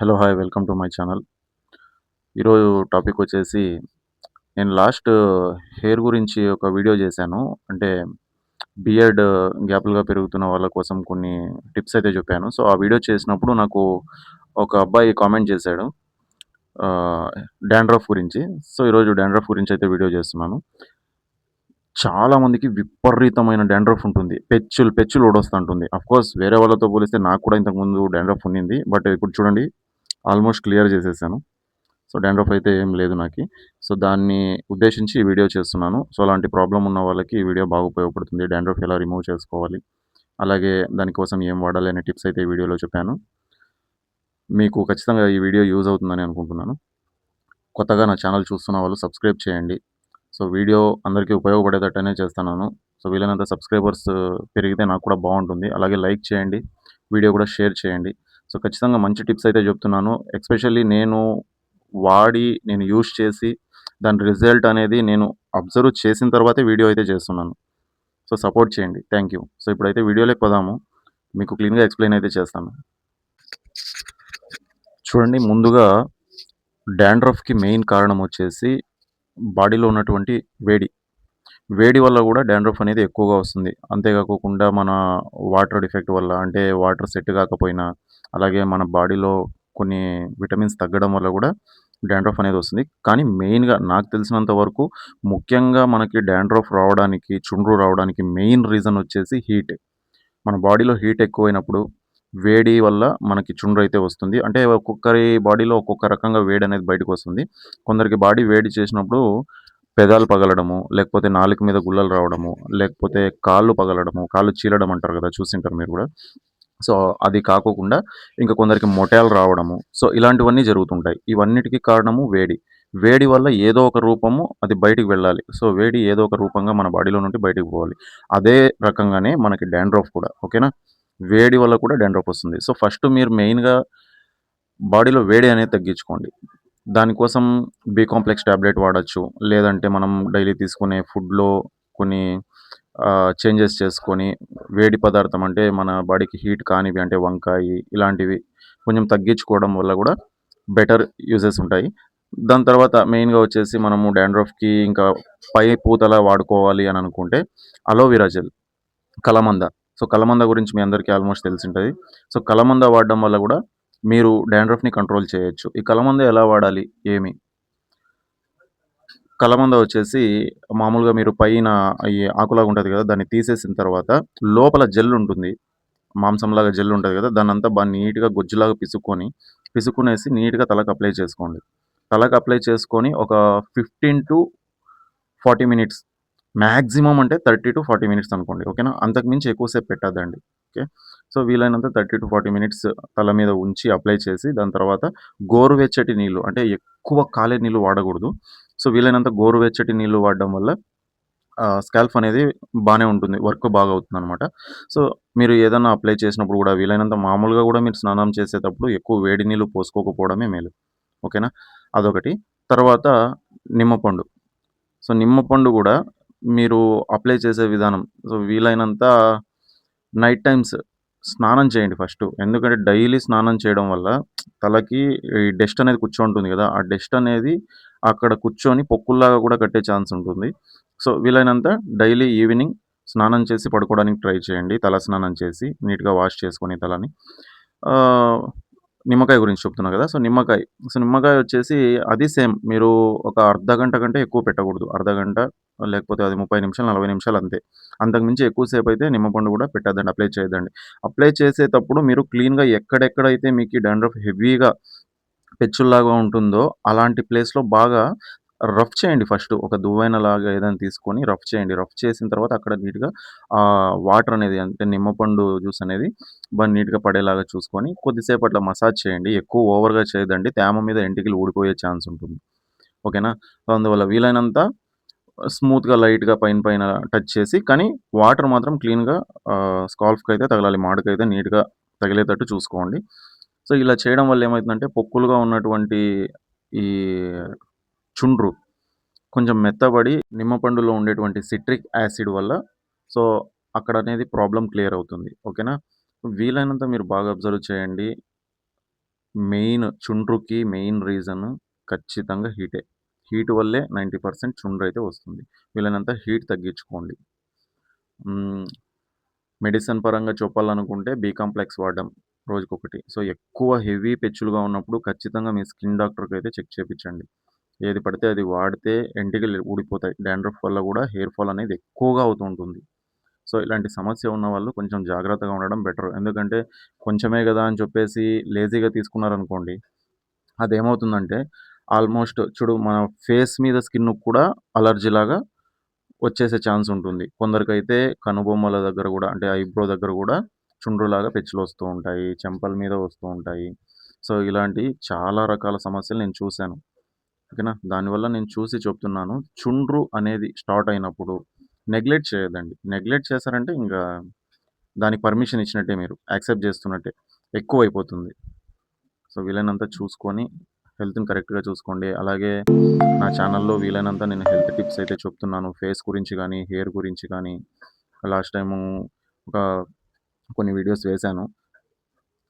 Hello hi welcome to my channel ఈరోజు topic వచ్చేసి నేను లాస్ట్ హెయిర్ uh, గురించి ఒక వీడియో చేశాను. అంటే బియర్డ్ గ్యాప్లుగా uh, పెరుగుతున్న వాళ్ళ కోసం కొన్ని టిప్స్ అయితే చెప్పాను. సో ఆ వీడియో చేసినప్పుడు నాకు ఒక అబ్బాయి కామెంట్ చేశాడు. డాండ్రఫ్ గురించి. సో ఈరోజు డాండ్రఫ్ గురించి అయితే వీడియో చేస్తున్నాను. చాలా మందికి విపరీతమైన డాండ్రఫ్ ఉంటుంది. పెచ్చులు పెచ్చులు ఓడొస్తుంటుంది. అఫ్కోర్స్ వేరే వాళ్ళతో పోలిస్తే నాకు కూడా ఇంతకుముందు డాండ్రఫ్ ఉండింది. బట్ ఇప్పుడు చూడండి ఆల్మోస్ట్ క్లియర్ చేసేసాను. సో డాండ్రఫ్ అయితే ఏం లేదు నాకు. సో దాన్ని ఉద్దేశించి ఈ వీడియో చేస్తున్నాను. సో అలాంటి ప్రాబ్లం ఉన్న వాళ్ళకి ఈ వీడియో బాగా ఉపయోగపడుతుంది. డాండ్రఫ్ ఎలా రిమూవ్ చేసుకోవాలి? అలాగే దానికోసం ఏం వాడాలి అనే టిప్స్ అయితే ఈ వీడియోలో చెప్పాను. మీకు ఖచ్చితంగా ఈ వీడియో యూజ్ అవుతుందని అనుకుంటున్నాను. కొత్తగా నా ఛానల్ చూస్తున్న వాళ్ళు సబ్స్క్రైబ్ చేయండి. సో వీడియో అందరికీ ఉపయోగపడేటట్టనే చేస్తున్నాను. సో వీలైనంత సబ్స్క్రైబర్స్ పెరిగితే నాకు కూడా బాగుంటుంది. అలాగే లైక్ చేయండి. వీడియో కూడా షేర్ చేయండి. సో ఖచ్చితంగా మంచి టిప్స్ అయితే చెప్తున్నాను. ఎక్స్పెషల్లీ నేను వాడి నేను యూజ్ చేసి దాని రిజల్ట్ అనేది నేను అబ్జర్వ్ చేసిన తర్వాతే వీడియో అయితే చేస్తున్నాను. సో సపోర్ట్ చేయండి. Thank you. సో ఇప్పుడైతే వీడియోలోకి పోదాము. మీకు క్లీన్గా ఎక్స్ప్లెయిన్ అయితే చేస్తాను. చూడండి ముందుగా డాండ్రఫ్కి మెయిన్ కారణం వచ్చేసి బాడీలో ఉన్నటువంటి వేడి. వేడి వల్ల కూడా డాండ్రఫ్ అనేది ఎక్కువగా వస్తుంది. అంతేకాకుండా మన వాటర్ డిఫెక్ట్ వల్ల అంటే వాటర్ సెట్ కాకపోయినా అలాగే మన బాడీలో కొన్ని విటమిన్స్ తగ్గడం వల్ల కూడా డాండ్రఫ్ అనేది వస్తుంది. కానీ మెయిన్గా నాకు తెలిసినంత వరకు ముఖ్యంగా మనకి డాండ్రఫ్ రావడానికి చుండ్రు రావడానికి మెయిన్ రీజన్ వచ్చేసి హీట్. మన బాడీలో హీట్ ఎక్కువైనప్పుడు వేడి వల్ల మనకి చుండ్రు అయితే వస్తుంది. అంటే ఒక్కొక్కరి బాడీలో ఒక్కొక్క రకంగా వేడి అనేది బయటకు వస్తుంది. కొందరికి బాడీ వేడి చేసినప్పుడు పెదాలు పగలడము లేకపోతే నాలుక మీద గుల్లలు రావడము లేకపోతే కాళ్ళు పగలడము కాళ్ళు చీలడం అంటారు కదా చూసింటారు మీరు కూడా. సో అది కాకోకుండా ఇంకా కొందరికి మొటాలు రావడము. సో ఇలాంటివన్నీ జరుగుతుంటాయి. ఇవన్నిటికీ కారణము వేడి. వేడి వల్ల ఏదో ఒక రూపము అది బయటికి వెళ్ళాలి. సో వేడి ఏదో ఒక రూపంగా మన బాడీలో నుండి బయటికి పోవాలి. అదే రకంగానే మనకి డాండ్రఫ్ కూడా ఓకేనా? వేడి వల్ల కూడా డాండ్రఫ్ వస్తుంది. సో ఫస్ట్ మీరు మెయిన్గా బాడీలో వేడి అనేది తగ్గించుకోండి. దానికోసం బి కాంప్లెక్స్ ట్యాబ్లెట్ వాడచ్చు. లేదంటే మనం డైలీ తీసుకునే ఫుడ్లో కొన్ని చేంజెస్ చేసుకొని వేడి పదార్థం అంటే మన బాడీకి హీట్ కానివి అంటే వంకాయ ఇలాంటివి కొంచెం తగ్గించుకోవడం వల్ల కూడా బెటర్ యూజెస్ ఉంటాయి. దాని తర్వాత మెయిన్గా వచ్చేసి మనము డాండ్రఫ్కి ఇంకా పై పూతలా వాడుకోవాలి అని అనుకుంటే అలోవెరా జెల్ కలమంద. సో కలమంద గురించి మీ అందరికీ ఆల్మోస్ట్ తెలిసి ఉంటుంది. సో కలమంద వాడడం వల్ల కూడా మీరు డాండ్రఫ్ని కంట్రోల్ చేయొచ్చు. ఈ కలమంద ఎలా వాడాలి? ఏమి? కలమంద వచ్చేసి మామూలుగా మీరు పైన ఈ ఆకులాగా ఉంటుంది కదా దాన్ని తీసేసిన తర్వాత లోపల జెల్ ఉంటుంది. మాంసంలాగా జెల్ ఉంటుంది కదా దాన్ని అంతా బాగా నీట్గా గుజ్జులాగా పిసుక్కొని పిసుక్కునేసి నీట్గా తలకు అప్లై చేసుకోండి. తలకు అప్లై చేసుకొని ఒక fifteen to forty minutes maximum అంటే థర్టీ టు ఫార్టీ మినిట్స్ అనుకోండి ఓకేనా? అంతకుమించి ఎక్కువసేపు పెట్టద్దండి ఓకే? సో వీలైనంత థర్టీ టు ఫార్టీ మినిట్స్ తల మీద ఉంచి అప్లై చేసి దాని తర్వాత గోరువెచ్చటి నీళ్ళు అంటే ఎక్కువ కాలే నీళ్ళు వాడకూడదు. సో వీలైనంత గోరువెచ్చటి నీళ్ళు వాడడం వల్ల స్కాల్ఫ్ అనేది బాగానే ఉంటుంది వర్క్ బాగా అవుతుంది అనమాట సో మీరు ఏదైనా అప్లై చేసినప్పుడు కూడా వీలైనంత మామూలుగా కూడా మీరు స్నానం చేసేటప్పుడు ఎక్కువ వేడి నీళ్ళు పోసుకోకపోవడమే మేలు. ఓకేనా? అదొకటి. తర్వాత నిమ్మపండు సో నిమ్మపండు కూడా మీరు అప్లై చేసే విధానం సో వీలైనంత నైట్ టైమ్స్ స్నానం చేయండి ఫస్ట్. ఎందుకంటే డైలీ స్నానం చేయడం వల్ల తలకి ఈ డస్ట్ అనేది కూర్చోంటుంది కదా ఆ డస్ట్ అనేది అక్కడ కూర్చొని పొక్కుల్లాగా కూడా కట్టే ఛాన్స్ ఉంటుంది. సో వీలైనంత డైలీ ఈవినింగ్ స్నానం చేసి పడుకోవడానికి ట్రై చేయండి. తల స్నానం చేసి నీట్గా వాష్ చేసుకొని తలని. నిమ్మకాయ గురించి చెప్తున్నా కదా సో నిమ్మకాయ. సో నిమ్మకాయ వచ్చేసి అది సేమ్. మీరు ఒక అర్ధ గంట కంటే ఎక్కువ పెట్టకూడదు. అర్ధ గంట లేకపోతే అది ముప్పై నిమిషాలు నలభై నిమిషాలు అంతే. అంతకుమించి ఎక్కువసేపు అయితే నిమ్మపండు కూడా పెట్టద్దండి అప్లై చేయదండి అప్లై చేసేటప్పుడు మీరు క్లీన్గా ఎక్కడెక్కడైతే మీకు డాండ్రఫ్ హెవీగా పెచ్చుల్లాగా ఉంటుందో అలాంటి ప్లేస్లో బాగా రఫ్ చేయండి ఫస్ట్. ఒక దువ్వైన లాగా ఏదైనా తీసుకొని రఫ్ చేయండి. రఫ్ చేసిన తర్వాత అక్కడ నీట్గా వాటర్ అనేది అంటే నిమ్మపండు జ్యూస్ అనేది బాగా నీట్గా పడేలాగా చూసుకొని కొద్దిసేపు అట్లా మసాజ్ చేయండి. ఎక్కువ ఓవర్గా చేయదండి తేమ మీద ఎంటికలు ఊడిపోయే ఛాన్స్ ఉంటుంది. ఓకేనా? సో అందువల్ల వీలైనంత స్మూత్గా లైట్గా పైన పైన టచ్ చేసి కానీ వాటర్ మాత్రం క్లీన్గా స్కాల్ఫ్కి అయితే తగలాలి. మాడికైతే నీట్గా తగిలేటట్టు చూసుకోండి. సో ఇలా చేయడం వల్ల ఏమవుతుందంటే పొక్కులుగా ఉన్నటువంటి ఈ చుండ్రు కొంచెం మెత్తబడి నిమ్మపండులో ఉండేటువంటి సిట్రిక్ యాసిడ్ వల్ల సో అక్కడ అనేది ప్రాబ్లం క్లియర్ అవుతుంది. ఓకేనా? వీలైనంత మీరు బాగా అబ్జర్వ్ చేయండి. మెయిన్ చుండ్రుకి మెయిన్ రీజన్ ఖచ్చితంగా హీటే. హీట్ వల్లే నైంటీ పర్సెంట్ చుండ్రు అయితే వస్తుంది. వీలైనంత హీట్ తగ్గించుకోండి. మెడిసిన్ పరంగా చెప్పాలనుకుంటే బీ కాంప్లెక్స్ వాడడం రోజుకొకటి. సో, ఎక్కువ హెవీ పెచ్చులుగా ఉన్నప్పుడు ఖచ్చితంగా మీ స్కిన్ డాక్టర్కి అయితే చెక్ చేయించండి ఏది పడితే అది వాడితే ఎంటికలు ఊడిపోతాయి. డాండ్రఫ్ వల్ల కూడా హెయిర్ ఫాల్ అనేది ఎక్కువగా అవుతూ ఉంటుంది. సో, ఇలాంటి సమస్య ఉన్న వాళ్ళు కొంచెం జాగ్రత్తగా ఉండడం బెటర్. ఎందుకంటే కొంచెమే కదా అని చెప్పేసి లేజీగా తీసుకున్నారనుకోండి, అదేమవుతుందంటే ఆల్మోస్ట్ చూడు మన ఫేస్ మీద స్కిన్ కూడా అలర్జీ లాగా వచ్చేసే ఛాన్స్ ఉంటుంది. కొందరికైతే కనుబొమ్మల దగ్గర కూడా అంటే ఐబ్రో దగ్గర కూడా చుండ్రులాగా పెచ్చులు వస్తూ ఉంటాయి. చెంపల మీద వస్తూ ఉంటాయి. సో, ఇలాంటి చాలా రకాల సమస్యలు నేను చూశాను ఓకేనా? దానివల్ల నేను చూసి చెప్తున్నాను. చుండ్రు అనేది స్టార్ట్ అయినప్పుడు నెగ్లెక్ట్ చేయదండి నెగ్లెక్ట్ చేశారంటే ఇంకా దానికి పర్మిషన్ ఇచ్చినట్టే మీరు. యాక్సెప్ట్ చేస్తున్నట్టే. ఎక్కువ అయిపోతుంది సో, వీలైనంత చూసుకొని హెల్త్‌ని కరెక్ట్‌గా చూసుకోండి. అలాగే నా ఛానల్‌లో వీలైనంత నేను హెల్త్ టిప్స్ అయితే చెప్తున్నాను. ఫేస్ గురించి కానీ హెయిర్ గురించి కానీ లాస్ట్ టైము ఒక కొన్ని వీడియోస్ వేశాను.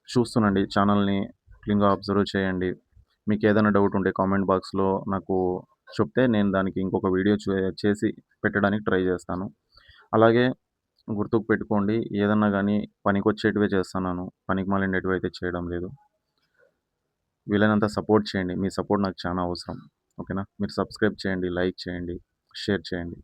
చూస్తునండి ఛానల్‌ని క్లీన్‌గా అబ్జర్వ్ చేయండి. మీకు ఏదైనా డౌట్ ఉంటే కామెంట్ బాక్స్‌లో నాకు చెప్తే నేను దానికి ఇంకొక వీడియో చే చేసి పెట్టడానికి ట్రై చేస్తాను. అలాగే గుర్తుకు పెట్టుకోండి. ఏదన్నా గానీ పనికొచ్చేటివే చేస్తున్నాను. అయితే చేయడం లేదు. వీలైనంత సపోర్ట్ చేయండి. మీ సపోర్ట్ నాకు చాలా అవసరం. ఓకేనా? మీరు సబ్స్క్రైబ్ చేయండి, లైక్ చేయండి, షేర్ చేయండి.